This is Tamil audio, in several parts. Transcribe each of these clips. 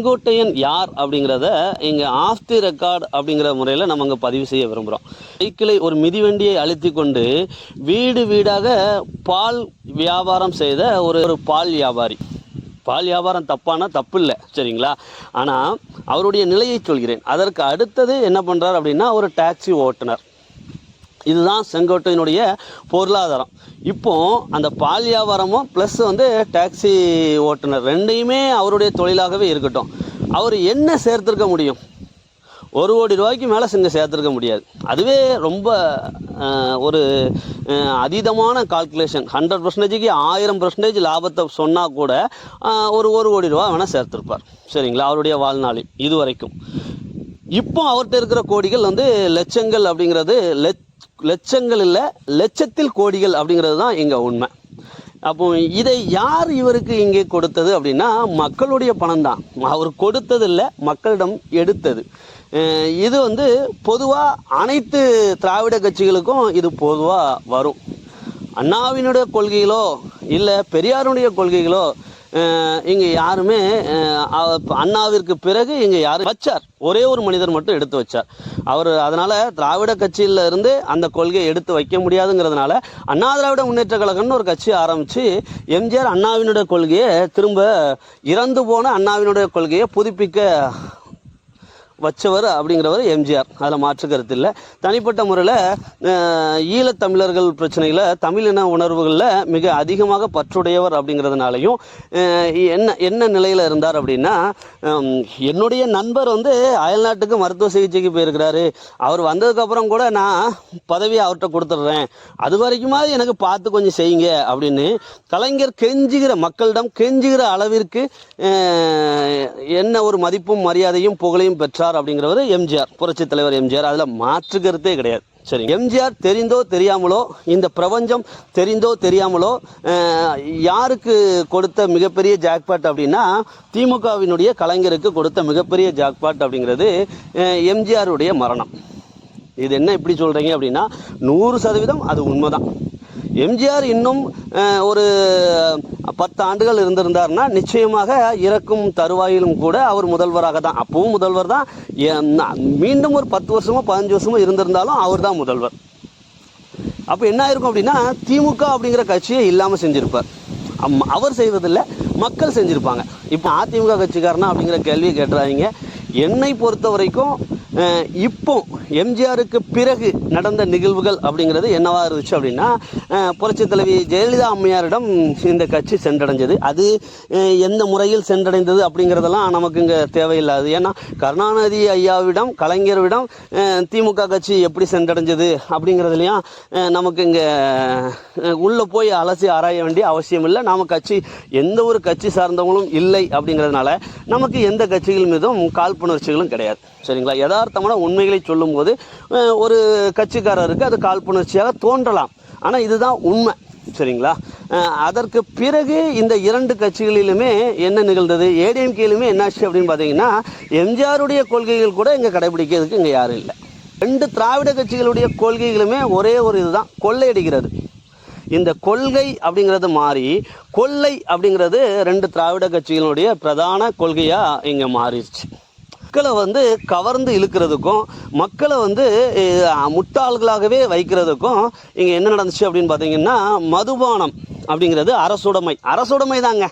செங்கோட்டையன் யார் அப்படிங்கிறத இங்கே ஆஃப் தி ரெக்கார்டு அப்படிங்கிற முறையில் நம்ம அங்கே பதிவு செய்ய விரும்புகிறோம் சைக்கிளை ஒரு மிதிவண்டியை அழுத்தி கொண்டு வீடு வீடாக பால் வியாபாரம் செய்த ஒரு ஒரு பால் வியாபாரி. பால் வியாபாரம் தப்பானா? தப்பு இல்லை சரிங்களா? ஆனால் அவருடைய நிலையை சொல்கிறேன். அதற்கு அடுத்தது என்ன பண்ணுறார் அப்படின்னா ஒரு டாக்ஸி ஓட்டுநர் இதுதான் செங்கோட்டையினுடைய பொருளாதாரம். இப்போ அந்த பால் வியாபாரமும் ப்ளஸ் வந்து டாக்ஸி ஓட்டுநர் ரெண்டையுமே அவருடைய தொழிலாகவே இருக்கட்டும். அவர் என்ன சேர்த்துருக்க முடியும்? ஒரு கோடி ரூபாய்க்கு மேலே செஞ்சு சேர்த்துருக்க முடியாது. அதுவே ரொம்ப ஒரு அதீதமான கால்குலேஷன் ஹண்ட்ரட் பர்சன்டேஜுக்கு ஆயிரம் பர்சன்டேஜ் லாபத்தை சொன்னால் கூட ஒரு ஒரு கோடி ரூபா வேணால் சேர்த்துருப்பார். சரிங்களா? அவருடைய வாழ்நாளில் இது வரைக்கும் இப்போ அவர்கிட்ட இருக்கிற கோடிகள் வந்து லட்சங்கள் அப்படிங்கிறது லட்ச லட்சங்கள் இல்லை லட்சத்தில் கோடிகள் அப்படிங்கிறது தான் இங்கே உண்மை. அப்போ இதை யார் இவருக்கு இங்கே கொடுத்தது அப்படின்னா மக்களுடைய பணம் தான். அவர் கொடுத்தது இல்லை மக்களிடம் எடுத்தது. இது வந்து பொதுவாக அனைத்து திராவிட கட்சிகளுக்கும் இது பொதுவாக வரும். அண்ணாவினுடைய கொள்கைகளோ இல்லை பெரியாருடைய கொள்கைகளோ இங்கே யாருமே அண்ணாவிற்கு பிறகு இங்கே யாரும் வச்சார். ஒரே ஒரு மனிதர் மட்டும் எடுத்து வச்சார். அவர் அதனால் திராவிட கட்சியில இருந்து அந்த கொள்கையை எடுத்து வைக்க முடியாதுங்கிறதுனால அண்ணா திராவிட முன்னேற்ற கழகம்னு ஒரு கட்சி ஆரம்பித்து எம்ஜிஆர் அண்ணாவினுடைய கொள்கையை திரும்ப இறந்து போன அண்ணாவினுடைய கொள்கையை புதுப்பிக்க வச்சவர் அப்படிங்கிறவர் எம்ஜிஆர். அதில் மாற்று கருத்து இல்லை. தனிப்பட்ட முறையில் ஈழத்தமிழர்கள் பிரச்சனையில் தமிழின உணர்வுகளில் மிக அதிகமாக பற்றுடையவர் அப்படிங்கிறதுனாலையும் என்ன என்ன நிலையில் இருந்தார் அப்படின்னா என்னுடைய நண்பர் வந்து அயல்நாட்டுக்கு மருத்துவ சிகிச்சைக்கு போயிருக்கிறாரு. அவர் வந்ததுக்கப்புறம் கூட நான் பதவியை அவர்கிட்ட கொடுத்துட்றேன். அது வரைக்குமாவது எனக்கு பார்த்து கொஞ்சம் செய்யுங்க அப்படின்னு கலைஞர் கெஞ்சுகிற மக்களிடம் கெஞ்சுகிற அளவிற்கு என்ன ஒரு மதிப்பும் மரியாதையும் புகழையும் பெற்றார். அப்படிங்கிறவர் எம்ஜிஆர் புரட்சி தலைவர் எம்ஜிஆர். அதில் மாற்று கருத்தே கிடையாது. சரி எம்ஜிஆர் தெரிந்தோ தெரியாமலோ இந்த பிரபஞ்சம் தெரிந்தோ தெரியாமலோ யாருக்கு கொடுத்த மிகப்பெரிய ஜாக்பாட் அப்படின்னா திமுகவினுடைய கலைஞருக்கு கொடுத்த மிகப்பெரிய ஜாக்பாட் அப்படிங்கிறது எம்ஜிஆருடைய மரணம். இது என்ன இப்படி சொல்கிறீங்க அப்படின்னா நூறு சதவீதம் அது உண்மைதான். எம்ஜிஆர் இன்னும் ஒரு பத்து ஆண்டுகள் இருந்திருந்தார்னா நிச்சயமாக இறக்கும் தருவாயிலும் கூட அவர் முதல்வராக தான். அப்பவும் முதல்வர் தான். மீண்டும் ஒரு பத்து வருஷமோ பதினஞ்சு வருஷமோ இருந்திருந்தாலும் அவர் தான் முதல்வர். அப்போ என்ன ஆயிருக்கும் அப்படின்னா திமுக அப்படிங்கிற கட்சியை இல்லாமல் செஞ்சுருப்பார். அம்- அவர் செய்வதில்லை மக்கள் செஞ்சுருப்பாங்க. இப்போ அதிமுக கட்சிக்காரனா அப்படிங்கிற கேள்வி கேட்டுறாங்க என்னை பொறுத்த வரைக்கும் இப்போ எம்ஜிஆருக்கு பிறகு நடந்த நிகழ்வுகள் அப்படிங்கிறது என்னவா இருந்துச்சு அப்படின்னா புரட்சி தலைவி ஜெயலலிதா அம்மையாரிடம் இந்த கட்சி சென்றடைஞ்சது. அது எந்த முறையில் சென்றடைந்தது அப்படிங்கிறதெல்லாம் நமக்கு இங்கே தேவையில்லாது. ஏன்னா கருணாநிதி ஐயாவிடம் கலைஞர்விடம் திமுக கட்சி எப்படி சென்றடைஞ்சது அப்படிங்கிறதுலையும் நமக்கு இங்கே உள்ளே போய் அலசி ஆராய வேண்டிய அவசியம் இல்லை. நாம் கட்சி எந்த ஒரு கட்சி சார்ந்தவங்களும் இல்லை அப்படிங்கிறதுனால நமக்கு எந்த கட்சிகள் மீதும் காழ்ப்புணர்ச்சிகளும் கிடையாது. சரிங்களா? யதார்த்தமான உண்மைகளை சொல்லும்போது ஒரு கட்சிக்காரருக்கு அது காழ்ப்புணர்ச்சியாக தோன்றலாம். ஆனால் இதுதான் உண்மை. சரிங்களா? அதற்கு பிறகு இந்த இரண்டு கட்சிகளிலுமே என்ன நிகழ்ந்தது? ஏடிஎம்கேலுமே என்னாச்சு அப்படின்னு பார்த்தீங்கன்னா எம்ஜிஆருடைய கொள்கைகள் கூட இங்கே கடைபிடிக்கிறதுக்கு இங்கே யாரும் இல்லை. ரெண்டு திராவிட கட்சிகளுடைய கொள்கைகளுமே ஒரே ஒரு இதுதான். கொள்ளையடிக்கிறது. இந்த கொள்கை அப்படிங்கிறது மாறி கொள்ளை அப்படிங்கிறது ரெண்டு திராவிட கட்சிகளுடைய பிரதான கொள்கையாக இங்கே மாறிடுச்சு. மக்களை வந்து கவர்ந்து இழுக்கிறதுக்கும் மக்களை வந்து முட்டாள்களாகவே வைக்கிறதுக்கும் இங்கே என்ன நடந்துச்சு அப்படின்னு பார்த்தீங்கன்னா மதுபானம் அப்படிங்கிறது அரசுடைமை. அரசுடைமை தாங்க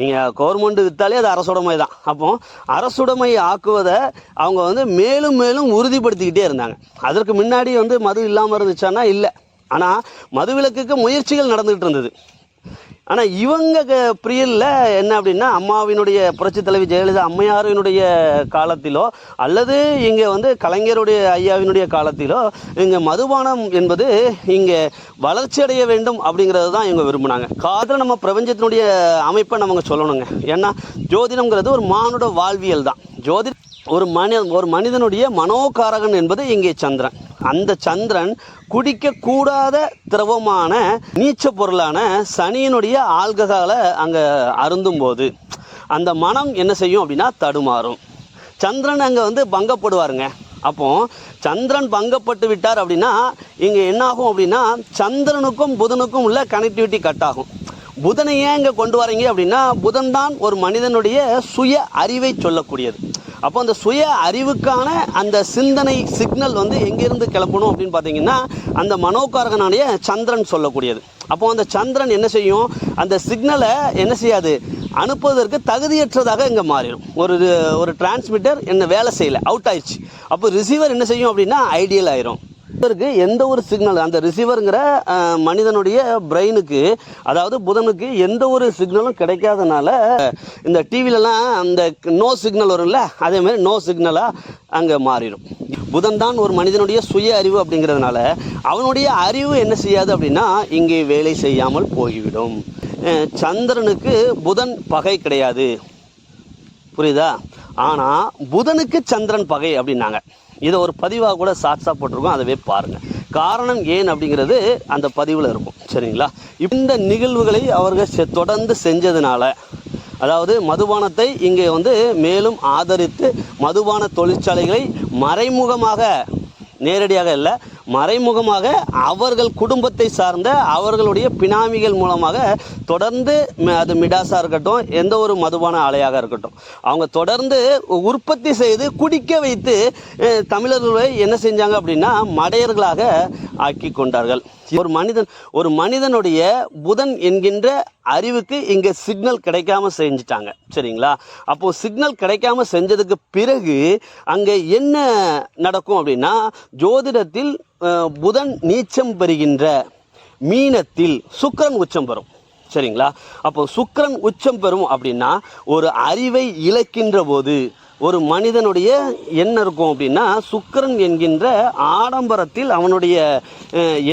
நீங்கள் கவர்மெண்ட் விற்றாலே அது அரசுடைமை தான் அப்போ அரசுடைமை ஆக்குவதை அவங்க வந்து மேலும் மேலும் உறுதிப்படுத்திக்கிட்டே இருந்தாங்க. அதற்கு முன்னாடி வந்து மது இல்லாமல் இருந்துச்சான்னா இல்லை. ஆனால் மதுவிலக்குக்கு முயற்சிகள் நடந்துகிட்டு இருந்தது. ஆனால் இவங்க க- என்ன அப்படின்னா அம்மாவினுடைய புரட்சி தலைவி ஜெயலலிதா அம்மையாரினுடைய காலத்திலோ அல்லது இங்கே வந்து கலைஞருடைய ஐயாவினுடைய காலத்திலோ இங்கே மதுபானம் என்பது இங்கே வளர்ச்சி அடைய வேண்டும் அப்படிங்கிறது தான் இவங்க விரும்பினாங்க. காதில் நம்ம பிரபஞ்சத்தினுடைய அமைப்பை நம்ம சொல்லணுங்க. ஏன்னா ஜோதிடம்ங்கிறது ஒரு மானுட வாழ்வியல் தான். ஜோதி ஒரு மனி ஒரு மனிதனுடைய மனோகாரகன் என்பது இங்கே சந்திரன். அந்த சந்திரன் குடிக்கக்கூடாத திரவமான நீச்ச பொருளான சனியினுடைய ஆல்கஹாலை அங்கே அருந்தும் போது அந்த மனம் என்ன செய்யும் அப்படின்னா தடுமாறும். சந்திரன் அங்கே வந்து பங்கப்படுவாருங்க. அப்போ சந்திரன் பங்கப்பட்டு விட்டார் அப்படின்னா இங்கே என்னாகும் அப்படின்னா சந்திரனுக்கும் புதனுக்கும் உள்ள கனெக்டிவிட்டி கட் ஆகும். புதனை ஏன் இங்கே கொண்டு வரீங்க அப்படின்னா புதன் தான் ஒரு மனிதனுடைய சுய அறிவை சொல்லக்கூடியது. அப்போ அந்த சுய அறிவுக்கான அந்த சிந்தனை சிக்னல் வந்து எங்கேருந்து கிளப்பணும் அப்படின்னு பார்த்தீங்கன்னா அந்த மனோகாரகனுடைய சந்திரன் சொல்லக்கூடியது. அப்போ அந்த சந்திரன் என்ன செய்யும்? அந்த சிக்னலை என்ன செய்யாது? அனுப்புவதற்கு தகுதியற்றதாக இங்கே மாறிடும். ஒரு ஒரு டிரான்ஸ்மிட்டர் என்ன வேலை செய்யலை அவுட் ஆயிடுச்சு. அப்போ ரிசீவர் என்ன செய்யும் அப்படின்னா ஐடியல் ஆயிரும். ரிசீவருக்கு எந்த ஒரு சிக்னல் அந்த ரிசீவருங்கிற மனிதனுடைய பிரெயினுக்கு அதாவது புதனுக்கு எந்த ஒரு சிக்னலும் கிடைக்காதனால இந்த டிவிலலாம் அந்த நோ சிக்னல் வரும்ல அதே மாதிரி நோ சிக்னலாக அங்கே மாறிடும். புதன் தான் ஒரு மனிதனுடைய சுய அறிவு அப்படிங்கிறதுனால அவனுடைய அறிவு என்ன செய்யாது அப்படின்னா இங்கே வேலை செய்யாமல் போய்விடும். சந்திரனுக்கு புதன் பகை கிடையாது. புரியுதா? ஆனால் புதனுக்கு சந்திரன் பகை அப்படின்னாங்க. இதை ஒரு பதிவாக கூட சாட்ஸாக போட்டிருக்கோம். அதை போய் பாருங்கள் காரணம் ஏன் அப்படிங்கிறது அந்த பதிவில் இருக்கும். சரிங்களா? இந்த நிகழ்வுகளை அவர்கள் செ- தொடர்ந்து செஞ்சதுனால அதாவது மதுபானத்தை இங்கே வந்து மேலும் ஆதரித்து மதுபான தொழிற்சாலைகளை மறைமுகமாக நேரடியாக இல்லை மறைமுகமாக அவர்கள் குடும்பத்தை சார்ந்த அவர்களுடைய பினாமிகள் மூலமாக தொடர்ந்து ம- அது மிடாஸாக இருக்கட்டும் எந்த ஒரு மதுபான ஆலையாக இருக்கட்டும் அவங்க தொடர்ந்து உற்பத்தி செய்து குடிக்க வைத்து தமிழர்களை என்ன செஞ்சாங்க அப்படின்னா மடையர்களாக ஆக்கி கொண்டார்கள். ஒரு மனிதன் ஒரு மனிதனுடைய புதன் என்கின்ற அறிவுக்கு இங்கே சிக்னல் கிடைக்காம செஞ்சுட்டாங்க. சரிங்களா? அப்போ சிக்னல் கிடைக்காம செஞ்சதுக்கு பிறகு அங்கே என்ன நடக்கும் அப்படின்னா ஜோதிடத்தில் புதன் நீச்சம் பெறுகின்ற மீனத்தில் சுக்கரன் உச்சம் பெறும். சரிங்களா? அப்போ சுக்கரன் உச்சம் பெறும் அப்படின்னா ஒரு அறிவை இழக்கின்ற போது ஒரு மனிதனுடைய என்ன இருக்கும் அப்படின்னா சுக்கரன் என்கின்ற ஆடம்பரத்தில் அவனுடைய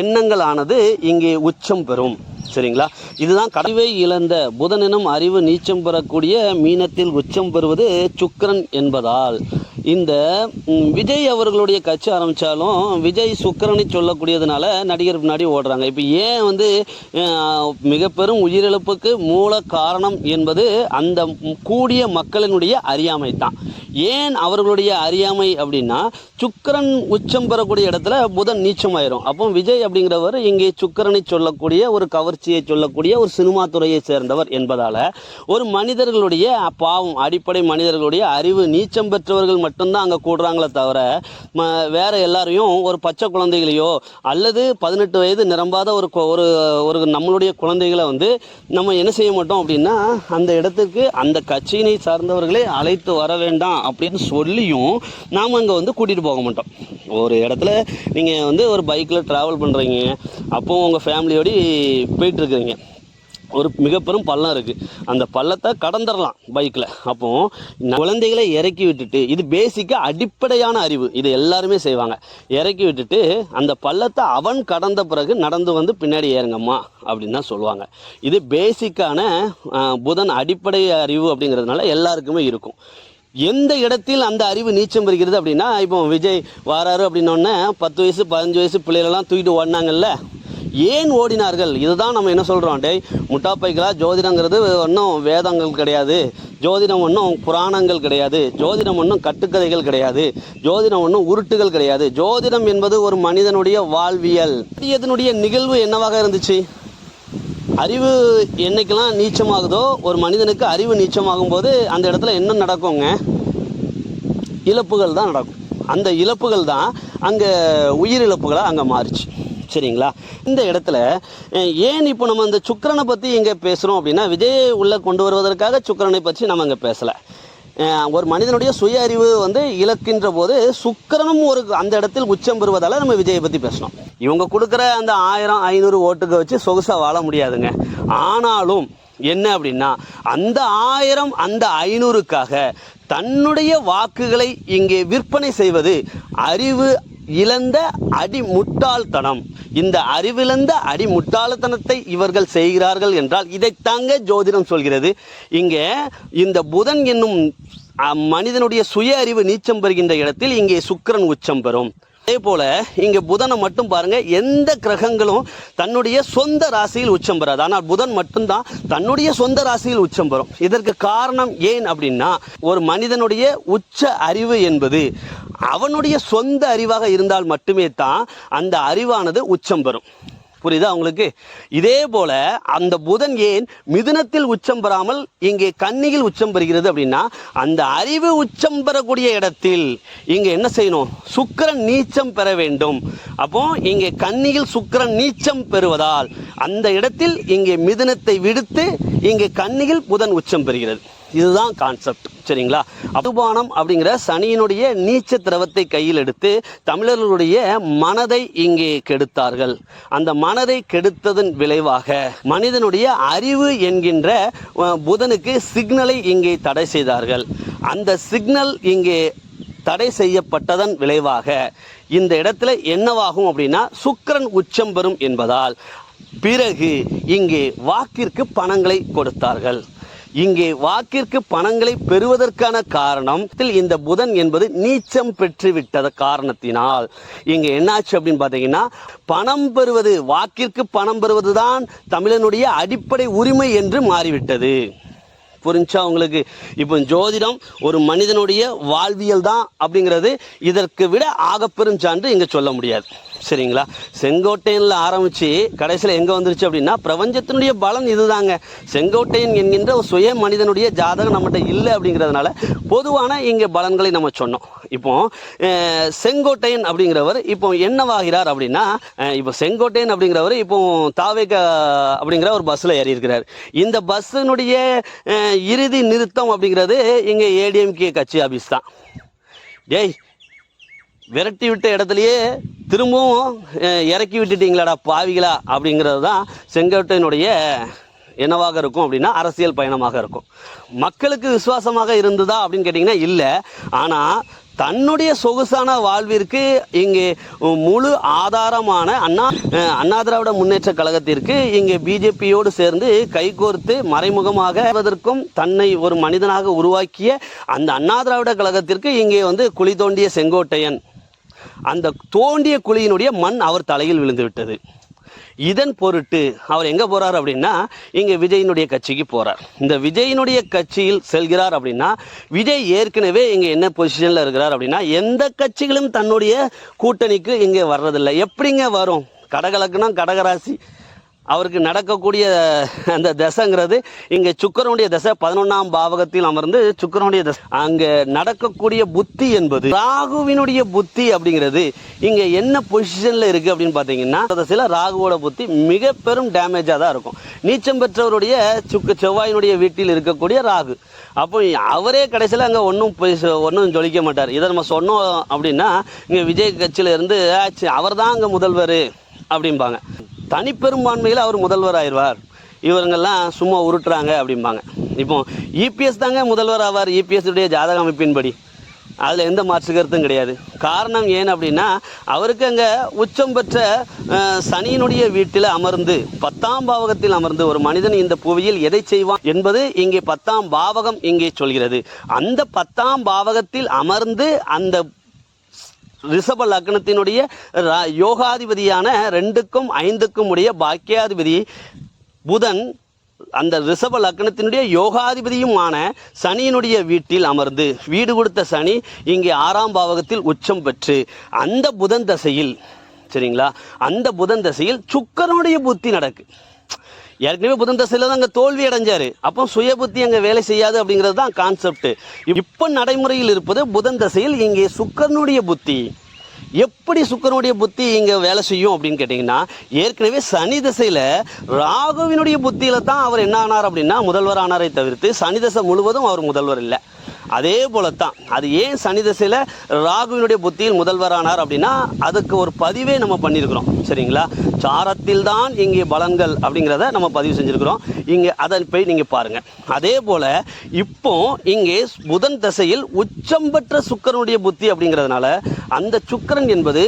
எண்ணங்களானது இங்கே உச்சம் பெறும். சரிங்களா? இதுதான் கடவை இழந்த புதனினும் அறிவு நீச்சம் பெறக்கூடிய மீனத்தில் உச்சம் பெறுவது சுக்கரன் என்பதால். இந்த விஜய் அவர்களுடைய கட்சி ஆரம்பித்தாலும் விஜய் சுக்கிரனை சொல்லக்கூடியதுனால நடிகர் முன்னாடி ஓடுறாங்க. இப்போ ஏன் வந்து மிக பெரும் உயிரிழப்புக்கு மூல காரணம் என்பது அந்த கூடிய மக்களினுடைய அறியாமை தான். ஏன் அவர்களுடைய அறியாமை அப்படின்னா சுக்கிரன் உச்சம் பெறக்கூடிய இடத்துல புதன் நீச்சமாயிரும். அப்போ விஜய் அப்படிங்கிறவர் இங்கே சுக்கிரனை சொல்லக்கூடிய ஒரு கவர் உணர்ச்சியை சொல்லக்கூடிய ஒரு சினிமா துறையை சேர்ந்தவர் என்பதால் ஒரு மனிதர்களுடைய பாவம் அடிப்படை மனிதர்களுடைய அறிவு நீச்சம் பெற்றவர்கள் மட்டும்தான் அங்கே கூடுறாங்களே தவிர ம வேறு எல்லாரையும் ஒரு பச்சை குழந்தைகளையோ அல்லது பதினெட்டு வயது நிரம்பாத ஒரு ஒரு ஒரு நம்மளுடைய குழந்தைகளை வந்து நம்ம என்ன செய்ய மாட்டோம் அப்படின்னா அந்த இடத்துக்கு அந்த கட்சியினை சார்ந்தவர்களே அழைத்து வர வேண்டாம் அப்படின்னு சொல்லியும் நாம் அங்கே வந்து கூட்டிகிட்டு போக மாட்டோம். ஒரு இடத்துல நீங்கள் வந்து ஒரு பைக்கில் ட்ராவல் பண்ணுறீங்க அப்போ உங்கள் ஃபேமிலியோடு போயிட்டுருக்குறீங்க. ஒரு மிக பெரும் பள்ளம் இருக்குது அந்த பள்ளத்தை கடந்துடலாம் பைக்கில் அப்போது குழந்தைகளை இறக்கி விட்டுட்டு இது பேசிக்காக அடிப்படையான அறிவு. இது எல்லாருமே செய்வாங்க. இறக்கி விட்டுட்டு அந்த பள்ளத்தை அவன் கடந்த பிறகு நடந்து வந்து பின்னாடி ஏறுங்கம்மா அப்படின்னு தான் சொல்லுவாங்க. இது பேசிக்கான புதன் அடிப்படை அறிவு அப்படிங்கிறதுனால எல்லாருக்குமே இருக்கும். எந்த இடத்தில் அந்த அறிவு நீச்சம் பெறுகிறது அப்படின்னா இப்போ விஜய் வாராரு அப்படின்னோடனே பத்து வயசு பதினஞ்சு வயசு பிள்ளைகளெல்லாம் தூக்கிட்டு ஓடினாங்கல்ல ஏன் ஓடினார்கள்? இதுதான் நம்ம என்ன சொல்கிறோம் டே முட்டாப்பைகளா ஜோதிடங்கிறது ஒன்றும் வேதங்கள் கிடையாது. ஜோதிடம் ஒன்றும் புராணங்கள் கிடையாது. ஜோதிடம் ஒன்றும் கட்டுக்கதைகள் கிடையாது. ஜோதிடம் ஒன்றும் உருட்டுகள் கிடையாது. ஜோதிடம் என்பது ஒரு மனிதனுடைய வாழ்வியல். இதனுடைய நிகழ்வு என்னவாக இருந்துச்சு? அறிவு என்னைக்கெல்லாம் நீச்சமாகுதோ ஒரு மனிதனுக்கு அறிவு நீச்சமாகும் போது அந்த இடத்துல என்ன நடக்குங்க? இழப்புகள் தான் நடக்கும். அந்த இழப்புகள் தான் அங்கே உயிரிழப்புகளாக அங்கே மாறுச்சு. சரிங்களா? இந்த இடத்துல ஏன் இப்போ நம்ம இந்த சுக்கரனை பற்றி இங்கே பேசுகிறோம் அப்படின்னா விஜயை உள்ளே கொண்டு வருவதற்காக சுக்கரனை பற்றி நம்ம இங்கே பேசலை. ஒரு மனிதனுடைய சுய அறிவு வந்து இழக்கின்ற போது சுக்கரனும் ஒரு அந்த இடத்தில் உச்சம் பெறுவதால் நம்ம விஜயை பற்றி பேசணும். இவங்க கொடுக்குற அந்த ஆயிரம் ஐநூறு ஓட்டுக்க வச்சு சொகுசாக வாழ முடியாதுங்க. ஆனாலும் என்ன அப்படின்னா அந்த ஆயிரம் அந்த ஐநூறுக்காக தன்னுடைய வாக்குகளை இங்கே விற்பனை செய்வது அறிவு இழந்த அடி முட்டாள்தனம் இந்த அறிவிழந்த அடி முட்டாள்தனத்தை இவர்கள் செய்கிறார்கள் என்றால் இதைத்தாங்க ஜோதிடம் சொல்கிறது. இங்கே இந்த புதன் என்னும் மனிதனுடைய சுய அறிவு நீச்சம் பெறுகின்ற இடத்தில் இங்கே சுக்கிரன் உச்சம் பெறும். அதே போல இங்கே புதனை மட்டும் பாருங்க எந்த கிரகங்களும் தன்னுடைய சொந்த ராசியில் உச்சம் பெறாது. ஆனால் புதன் மட்டும்தான் தன்னுடைய சொந்த ராசியில் உச்சம் பெறும். இதற்கு காரணம் ஏன் அப்படின்னா ஒரு மனிதனுடைய உச்ச அறிவு என்பது அவனுடைய சொந்த அறிவாக இருந்தால் மட்டுமே தான் அந்த அறிவானது உச்சம் பெறும். புரியுதா உங்களுக்கு? இதே போல அந்த புதன் ஏன் மிதுனத்தில் உச்சம் பெறாமல் இங்கே கன்னியில் உச்சம் பெறுகிறது அப்படின்னா அந்த அறிவு உச்சம் பெறக்கூடிய இடத்தில் இங்கே என்ன செய்யணும்? சுக்கிரன் நீச்சம் பெற வேண்டும். அப்போ இங்கே கன்னியில் சுக்கரன் நீச்சம் பெறுவதால் அந்த இடத்தில் இங்கே மிதுனத்தை விடுத்து இங்கே கன்னியில் புதன் உச்சம் பெறுகிறது. இதுதான் கான்செப்ட் சரிங்களா? அபுபானம் அப்படிங்கிற சனியினுடைய நீச்ச திரவத்தை கையில் எடுத்து தமிழர்களுடைய மனதை இங்கே கெடுத்தார்கள். அந்த மனதை கெடுத்ததன் விளைவாக மனிதனுடைய அறிவு என்கின்ற புதனுக்கு சிக்னலை இங்கே தடை செய்தார்கள். அந்த சிக்னல் இங்கே தடை செய்யப்பட்டதன் விளைவாக இந்த இடத்துல என்னவாகும் அப்படின்னா சுக்கரன் உச்சம் பெறும் என்பதால் பிறகு இங்கே வாக்கிற்கு பணங்களை கொடுத்தார்கள். இங்கே வாக்கிற்கு பணங்களை பெறுவதற்கான காரணம் இந்த புதன் என்பது நீச்சம் பெற்றுவிட்டத காரணத்தினால். இங்கே என்னாச்சு அப்படின்னு பார்த்தீங்கன்னா பணம் பெறுவது வாக்கிற்கு பணம் பெறுவதுதான் தமிழனுடைய அடிப்படை உரிமை என்று மாறிவிட்டது. புரிஞ்சா உங்களுக்கு? இப்போ ஜோதிடம் ஒரு மனிதனுடைய வாழ்வியல் தான் அப்படிங்கிறது இதற்கு விட ஆகப்பெரும் சான்று இங்கே சொல்ல முடியாது. சரிங்களா? செங்கோட்டையனில் ஆரம்பித்து கடைசியில் எங்கே வந்துருச்சு அப்படின்னா பிரபஞ்சத்தினுடைய பலன் இதுதாங்க. செங்கோட்டையன் என்கின்ற ஒரு சுய மனிதனுடைய ஜாதகம் நம்மகிட்ட இல்லை அப்படிங்கிறதுனால பொதுவான இங்கே பலன்களை நம்ம சொன்னோம். இப்போ செங்கோட்டையன் அப்படிங்கிறவர் இப்போ என்னவாகிறார் அப்படின்னா இப்போ செங்கோட்டையன் அப்படிங்கிறவர் இப்போ தாவேக அப்படிங்கிற ஒரு பஸ்ஸில் ஏறி இருக்கிறார் இந்த பஸ்ஸினுடைய இறுதி நிறுத்தம் அப்படிங்கிறது இங்கே ஏடிஎம்கே கட்சி ஆஃபீஸ் தான். டேய் விரட்டி விட்ட இடத்துலையே திரும்பவும் இறக்கி விட்டுட்டீங்களாடா பாவிகளா அப்படிங்கிறது தான் செங்கோட்டையினுடைய என்னவாக இருக்கும் அப்படின்னா அரசியல் பயணமாக இருக்கும். மக்களுக்கு விசுவாசமாக இருந்ததா அப்படின்னு கேட்டிங்கன்னா இல்லை. ஆனால் தன்னுடைய சொகுசான வாழ்விற்கு இங்கே முழு ஆதாரமான அண்ணா அண்ணா திராவிட முன்னேற்ற கழகத்திற்கு இங்கே பிஜேபியோடு சேர்ந்து கைகோர்த்து மறைமுகமாகவதற்கும் தன்னை ஒரு மனிதனாக உருவாக்கிய அந்த அண்ணா திராவிட கழகத்திற்கு இங்கே வந்து குழி தோண்டிய செங்கோட்டையன். அந்த தோண்டிய குழியினுடைய மண் அவர் தலையில் விழுந்து விட்டது. இதன் பொருட்டு அவர் எங்க போகிறார் அப்படின்னா இங்க விஜயினுடைய கட்சிக்கு போகிறார் இந்த விஜயினுடைய கட்சியில் செல்கிறார் அப்படின்னா விஜய் ஏற்கனவே இங்கே என்ன பொசிஷன்ல இருக்கிறார் அப்படின்னா எந்த கட்சிகளும் தன்னுடைய கூட்டணிக்கு இங்கே வர்றதில்லை. எப்படிங்க வரும்? கடகலக்குனா கடகராசி. அவருக்கு நடக்கக்கூடிய அந்த தசைங்கிறது இங்கே சுக்கரனுடைய தசை பதினொன்றாம் பாவகத்தில் அமர்ந்து சுக்கரனுடைய தசை. அங்கே நடக்கக்கூடிய புத்தி என்பது ராகுவினுடைய புத்தி அப்படிங்கிறது இங்கே என்ன பொசிஷனில் இருக்குது அப்படின்னு பார்த்தீங்கன்னா தசையில் ராகுவோட புத்தி மிக பெரும் டேமேஜாக தான் இருக்கும். நீச்சம் பெற்றவருடைய சுக்கு செவ்வாயினுடைய வீட்டில் இருக்கக்கூடிய ராகு. அப்போ அவரே கடைசியில் அங்கே ஒன்றும் ஒன்றும் ஜொலிக்க மாட்டார். இதை நம்ம சொன்னோம் அப்படின்னா இங்கே விஜய் கட்சியிலேருந்து அவர் தான் அங்கே முதல்வர் அப்படிம்பாங்க. தனிப்பெரும்பான்மையில் அவர் முதல்வர் ஆயிடுவார். இவருங்கெல்லாம் சும்மா உருட்டுறாங்க அப்படிம்பாங்க. இப்போ இபிஎஸ் தாங்க முதல்வர் ஆவார். இபிஎஸ்டைய ஜாதக அமைப்பின்படி. அதில் எந்த மாற்று கருத்தும் கிடையாது. காரணம் ஏன் அப்படின்னா அவருக்கு அங்கே உச்சம் பெற்ற சனியினுடைய வீட்டில் அமர்ந்து பத்தாம் பாவகத்தில் அமர்ந்து ஒரு மனிதன் இந்த புவியில் எதை செய்வான் என்பது இங்கே பத்தாம் பாவகம் இங்கே சொல்கிறது. அந்த பத்தாம் பாவகத்தில் அமர்ந்து அந்த ரிஷப லக்னத்தினுடைய ரா- யோகாதிபதியான ரெண்டுக்கும் ஐந்துக்கும் உடைய பாக்கியாதிபதி புதன் அந்த ரிஷப லக்னத்தினுடைய யோகாதிபதியுமான சனியினுடைய வீட்டில் அமர்ந்து வீடு கொடுத்த சனி இங்கே ஆறாம் பாவகத்தில் உச்சம் பெற்று அந்த புதன் தசையில் சரிங்களா? அந்த புதன் தசையில் சுக்கரனுடைய புத்தி நடக்கு. ஏற்கனவே புதன் தசையில் தான் அங்கே தோல்வி அடைஞ்சார். அப்போ சுய புத்தி அங்கே வேலை செய்யாது அப்படிங்கிறது தான் கான்செப்ட் இப்போ நடைமுறையில் இருப்பது புதன் தசையில் இங்கே சுக்கரனுடைய புத்தி. எப்படி சுக்கரனுடைய புத்தி இங்கே வேலை செய்யும் அப்படின்னு கேட்டிங்கன்னா ஏற்கனவே சனி திசையில் ராகுவினுடைய புத்தியில் தான் அவர் என்ன ஆனார் அப்படின்னா முதல்வர் ஆனாரை தவிர்த்து சனி தசை முழுவதும் அவர் முதல்வர் இல்லை. அதே போலத்தான். அது ஏன் சனி தசையில் ராகுவினுடைய புத்தியில் முதல்வரானார் அப்படின்னா அதுக்கு ஒரு பதிவே நம்ம பண்ணியிருக்கிறோம். சரிங்களா? சாரத்தில் தான் இங்கே பலன்கள் அப்படிங்கிறத நம்ம பதிவு செஞ்சுருக்கிறோம். இங்கே அதை போய் நீங்கள் பாருங்கள் அதே போல் இப்போ இங்கே புதன் தசையில் உச்சம் பெற்ற சுக்கரனுடைய புத்தி அப்படிங்கிறதுனால அந்த சுக்கிரன் என்பது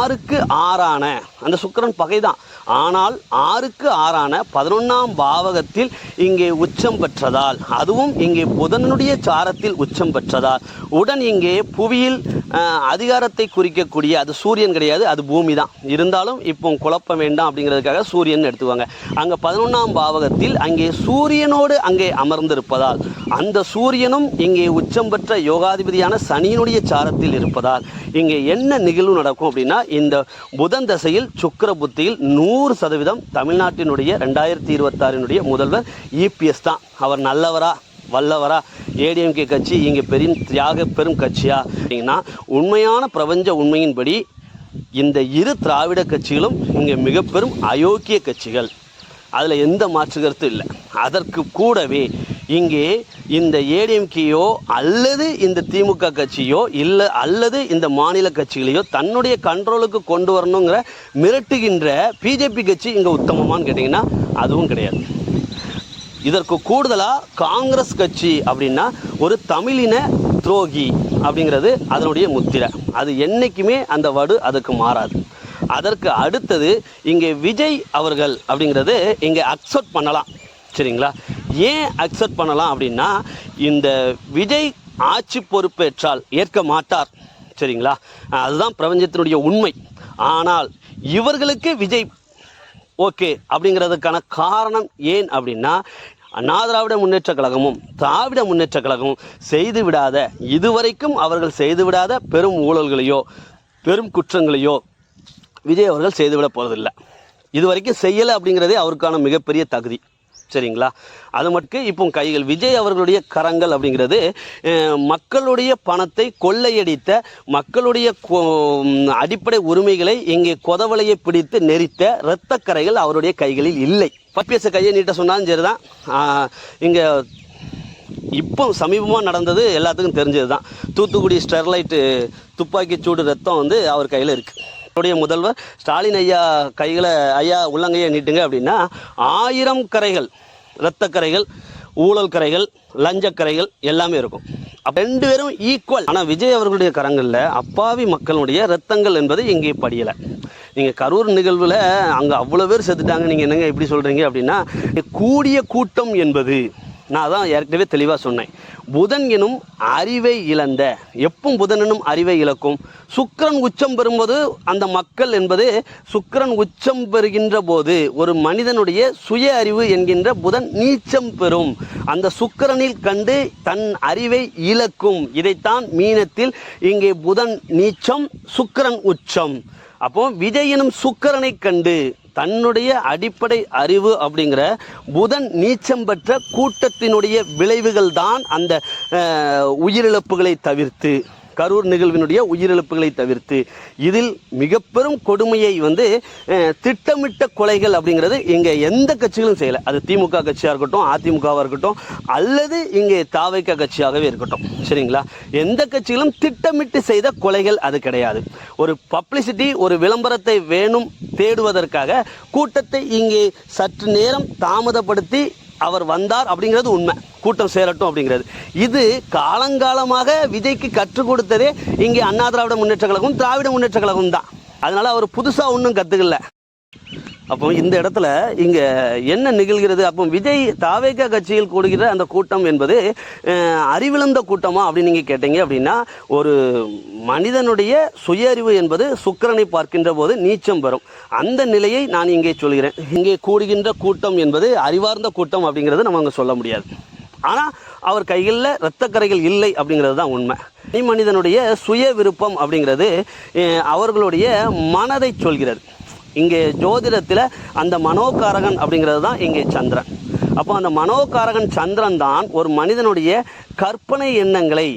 ஆறுக்கு ஆறான அந்த சுக்கிரன் பகைதான். ஆனால் ஆறுக்கு ஆறான பதினொன்றாம் பாவகத்தில் இங்கே உச்சம் பெற்றதால் அதுவும் இங்கே புதனுடைய சாரத்தில் உச்சம் பெற்றதால். உடன் இங்கே புவியில் அதிகாரத்தை குறிக்கக்கூடிய அது சூரியன் கிடையாது அது பூமி தான் இருந்தாலும் இப்போ குழப்பம் வேண்டாம் அப்படிங்கிறதுக்காக சூரியன் எடுத்துவாங்க அங்கே பதினொன்றாம் பாவகத்தில் அங்கே சூரியனோடு அங்கே அமர்ந்திருப்பதால் அந்த சூரியனும் இங்கே உச்சம் பெற்ற யோகாதிபதியான சனியினுடைய சாரத்தில் இருப்பதால் இங்கே என்ன நிகழ்வு நடக்கும் அப்படின்னா இந்த புதன் தசையில் சுக்கர புத்தியில் நூறு நூறு சதவீதம் தமிழ்நாட்டினுடைய ரெண்டாயிரத்தி இருபத்தாறினுடைய முதல்வர் இபிஎஸ் தான். அவர் நல்லவரா? வல்லவரா ஏடிஎம்கே கட்சி இங்கே பெரும் தியாக பெரும் கட்சியா? அப்படின்னா உண்மையான பிரபஞ்ச உண்மையின்படி இந்த இரு திராவிட கட்சிகளும் இங்கே மிக பெரும் அயோக்கிய கட்சிகள். அதில் எந்த மாற்று கருத்து இல்லை. அதற்கு கூடவே இங்கே இந்த ஏடிஎம்கேயோ அல்லது இந்த திமுக கட்சியோ இல்லை அல்லது இந்த மாநில கட்சிகளையோ தன்னுடைய கண்ட்ரோலுக்கு கொண்டு வரணுங்கிற மிரட்டுகின்ற பிஜேபி கட்சி இங்கே உத்தமமான்னு கேட்டிங்கன்னா அதுவும் கிடையாது. இதற்கு கூடுதலாக காங்கிரஸ் கட்சி அப்படின்னா ஒரு தமிழின துரோகி அப்படிங்கிறது அதனுடைய முத்திரை. அது என்றைக்குமே அந்த வடு அதுக்கு மாறாது. அதற்கு அடுத்தது இங்கே விஜய் அவர்கள் அப்படிங்கிறது இங்கே அக்செப்ட் பண்ணலாம். சரிங்களா? ஏன் அக்செப்ட் பண்ணலாம் அப்படின்னா இந்த விஜய் ஆட்சி பொறுப்பேற்றால் ஏற்க மாட்டார். சரிங்களா? அதுதான் பிரபஞ்சத்தினுடைய உண்மை. ஆனால் இவர்களுக்கு விஜய் ஓகே அப்படிங்கிறதுக்கான காரணம் ஏன் அப்படின்னா அண்ணா திராவிட முன்னேற்ற கழகமும் திராவிட முன்னேற்ற கழகமும் செய்து விடாத இதுவரைக்கும் அவர்கள் செய்து விடாத பெரும் ஊழல்களையோ பெரும் குற்றங்களையோ விஜய் அவர்கள் செய்துவிட போகிறதில்ல இது வரைக்கும் செய்யலை அப்படிங்கிறதே அவருக்கான மிகப்பெரிய தகுதி. சரிங்களா? அது மட்டும் இப்போ கைகள் விஜய் அவர்களுடைய கரங்கள் அப்படிங்கிறது மக்களுடைய பணத்தை கொள்ளையடித்த மக்களுடைய கொ- அடிப்படை உரிமைகளை இங்கே கொதவலையை பிடித்து நெரித்த இரத்த கரைகள் அவருடைய கைகளில் இல்லை. பப்பியச கையை நீட்ட சொன்னாலும் சரிதான். இங்கே இப்போ சமீபமாக நடந்தது எல்லாத்துக்கும் தெரிஞ்சது தான் தூத்துக்குடி ஸ்டெர்லைட்டு துப்பாக்கி சூடு ரத்தம் வந்து அவர் கையில் இருக்குது நம்முடைய முதல்வர் ஸ்டாலின் ஐயா கைகளை ஐயா உள்ளங்கையை நீட்டுங்க அப்படின்னா ஆயிரம் கரைகள் இரத்தக்கரைகள் ஊழல் கரைகள் லஞ்சக்கரைகள் எல்லாமே இருக்கும். அப்போ ரெண்டு பேரும் ஈக்குவல் ஆனால் விஜய் அவர்களுடைய கரங்களில் அப்பாவி மக்களுடைய ரத்தங்கள் என்பது இங்கே படியலை. நீங்கள் கரூர் நிகழ்வில் அங்கே அவ்வளோ பேர் செத்துட்டாங்க. நீங்கள் என்னங்க எப்படி சொல்கிறீங்க அப்படின்னா கூடிய கூட்டம் என்பது. நான் தான் ஏற்கனவே தெளிவாக சொன்னேன். புதன் எனும் அறிவை இழந்த. எப்பவும் புதன் எனும் அறிவை இழக்கும். சுக்கரன் உச்சம் பெறும்போது அந்த மக்கள் என்பது சுக்கிரன் உச்சம் பெறுகின்ற போது ஒரு மனிதனுடைய சுய அறிவு என்கின்ற புதன் நீச்சம் பெறும். அந்த சுக்கிரனில் கண்டு தன் அறிவை இழக்கும். இதைத்தான் மீனத்தில் இங்கே புதன் நீச்சம் சுக்கிரன் உச்சம். அப்போ விஜய் எனும் சுக்கரனை கண்டு தன்னுடைய அடிப்படை அறிவு அப்படிங்கிற புதன் நீச்சம் பெற்ற கூட்டத்தினுடைய விளைவுகள் தான் அந்த உயிரிழப்புகளை தவிர்த்து. கரூர் நிகழ்வினுடைய உயிரிழப்புகளை தவிர்த்து இதில் மிக பெரும் கொடுமையை வந்து திட்டமிட்ட கொலைகள் அப்படிங்கிறது இங்கே எந்த கட்சிகளும் செய்யலை. அது திமுக கட்சியாக இருக்கட்டும் அதிமுகவாக இருக்கட்டும் அல்லது இங்கே தாவைக்க கட்சியாகவே இருக்கட்டும். சரிங்களா? எந்த கட்சிகளும் திட்டமிட்டு செய்த கொலைகள் அது கிடையாது. ஒரு பப்ளிசிட்டி ஒரு விளம்பரத்தை வேணும் தேடுவதற்காக கூட்டத்தை இங்கே சற்று நேரம் தாமதப்படுத்தி அவர் வந்தார் அப்படிங்கிறது உண்மை. கூட்டம் சேரட்டும் அப்படிங்கிறது. இது காலங்காலமாக விஜய்க்கு கற்றுக் கொடுத்ததே இங்கே அண்ணா திராவிட முன்னேற்ற கழகம் திராவிட முன்னேற்ற கழகம் தான். அதனால அவர் புதுசாக ஒன்றும் கற்றுக்கல அப்போ இந்த இடத்துல இங்கே என்ன நிகழ்கிறது? அப்போ விஜய் தாவேக கட்சியில் கூடுகிற அந்த கூட்டம் என்பது அறிவிழந்த கூட்டமா அப்படின்னு நீங்கள் கேட்டீங்க அப்படின்னா ஒரு மனிதனுடைய சுய அறிவு என்பது சுக்கரனை பார்க்கின்ற போது நீச்சம் பெறும். அந்த நிலையை நான் இங்கே சொல்கிறேன். இங்கே கூடுகின்ற கூட்டம் என்பது அறிவார்ந்த கூட்டம் அப்படிங்கிறது நம்ம அங்கே சொல்ல முடியாது. ஆனால் அவர் கையில் இரத்தக்கரைகள் இல்லை அப்படிங்கிறது தான் உண்மை. தனி மனிதனுடைய சுய விருப்பம் அப்படிங்கிறது அவர்களுடைய மனதை சொல்கிறது. இங்கே ஜோதிடத்தில் அந்த மனோகாரகன் அப்படிங்கிறது தான் இங்கே சந்திரன். அப்போ அந்த மனோகாரகன் சந்திரன் தான் ஒரு மனிதனுடைய கற்பனை எண்ணங்களை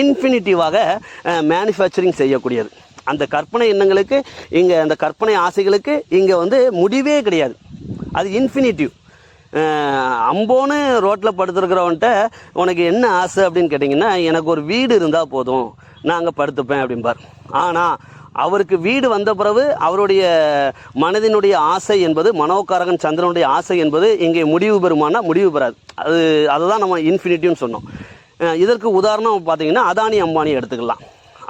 இன்ஃபினிட்டிவாக மேனுஃபேக்சரிங் செய்யக்கூடியது. அந்த கற்பனை எண்ணங்களுக்கு இங்கே அந்த கற்பனை ஆசைகளுக்கு இங்கே வந்து முடிவே கிடையாது. அது இன்ஃபினிட்டிவ் அம்போன்னு ரோட்டில் படுத்துருக்கிறவன்ட்ட உனக்கு என்ன ஆசை? அப்படின்னு கேட்டிங்கன்னா எனக்கு ஒரு வீடு இருந்தால் போதும். நான் அங்கே படுத்துப்பேன் அப்படிம்பார். ஆனால் அவருக்கு வீடு வந்த பிறகு அவருடைய மனதினுடைய ஆசை என்பது மனோகாரகன் சந்திரனுடைய ஆசை என்பது இங்கே முடிவு பெறுமானா முடிவு பெறாது. அது அதை தான் நம்ம இன்ஃபினிட்டின்னு சொன்னோம். இதற்கு உதாரணம் பார்த்தீங்கன்னா அதானி அம்பானி எடுத்துக்கலாம்.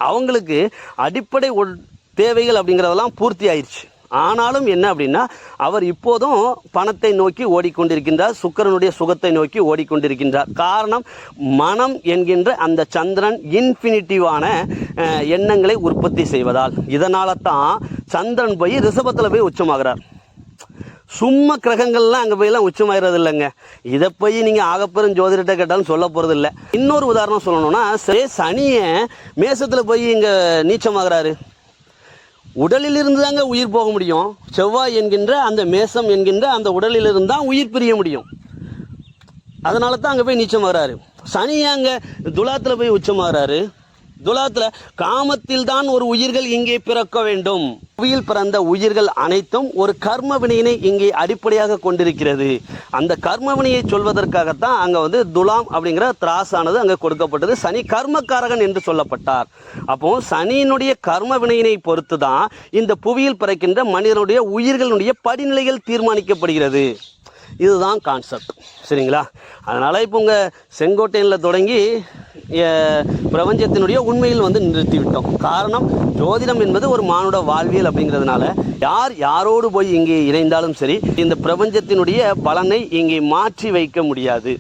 அவங்களுக்கு அடிப்படை உள் தேவைகள் அப்படிங்கிறதெல்லாம் பூர்த்தி ஆயிடுச்சு. ஆனாலும் என்ன அப்படின்னா அவர் இப்போதும் பணத்தை நோக்கி ஓடிக்கொண்டிருக்கின்றார் சுக்கிரனுடைய சுகத்தை நோக்கி ஓடிக்கொண்டிருக்கின்றார். காரணம் மனம் என்கின்ற அந்த சந்திரன் இன்ஃபினிட்டிவான எண்ணங்களை உற்பத்தி செய்வதால். இதனால தான் சந்திரன் போய் ரிஷபத்தில் போய் உச்சமாகிறார். சும்மா கிரகங்கள்லாம் அங்கே போயெல்லாம் உச்சமாகிறது இல்லைங்க. இதை போய் நீங்கள் ஆகப்பெரும் ஜோதிடத்தை கேட்டாலும் சொல்ல போகிறது இல்லை. இன்னொரு உதாரணம் சொல்லணும்னா சரி சனியை மேசத்தில் போய் இங்கே நீச்சமாகறாரு. உடலிலிருந்து தாங்க உயிர் போக முடியும். செவ்வாய் என்கின்ற அந்த மேசம் என்கின்ற அந்த உடலிலிருந்து தான் உயிர் பிரிய முடியும். அதனால தான் அங்கே போய் நீச்சம் வர்றாரு சனி அங்கே துலாத்தில் போய் உச்சம் உச்சமாகறாரு துலாத்தில் காமத்தில் தான் ஒரு உயிர்கள் இங்கே பிறக்க வேண்டும். புவியில் பிறந்த உயிர்கள் அனைத்தும் ஒரு கர்ம வினையினை இங்கே அடிப்படையாக கொண்டிருக்கிறது. அந்த கர்ம வினையை சொல்வதற்காகத்தான் அங்கே வந்து துலாம் அப்படிங்கிற திராசானது அங்கே கொடுக்கப்பட்டது. சனி கர்மக்காரகன் என்று சொல்லப்பட்டார். அப்போ சனியினுடைய கர்ம வினையினை பொறுத்து தான் இந்த புவியில் பிறக்கின்ற மனிதனுடைய உயிர்களுடைய படிநிலைகள் தீர்மானிக்கப்படுகிறது. இதுதான் கான்செப்ட் சரிங்களா? அதனால் இப்போ உங்கள் செங்கோட்டையனில் தொடங்கி பிரபஞ்சத்தினுடைய உண்மையில் வந்து நிறுத்திவிட்டோம். காரணம் ஜோதிடம் என்பது ஒரு மானுட வாழ்வியல் அப்படிங்கிறதுனால யார் யாரோடு போய் இங்கே இணைந்தாலும் சரி இந்த பிரபஞ்சத்தினுடைய பலனை இங்கே மாற்றி வைக்க முடியாது.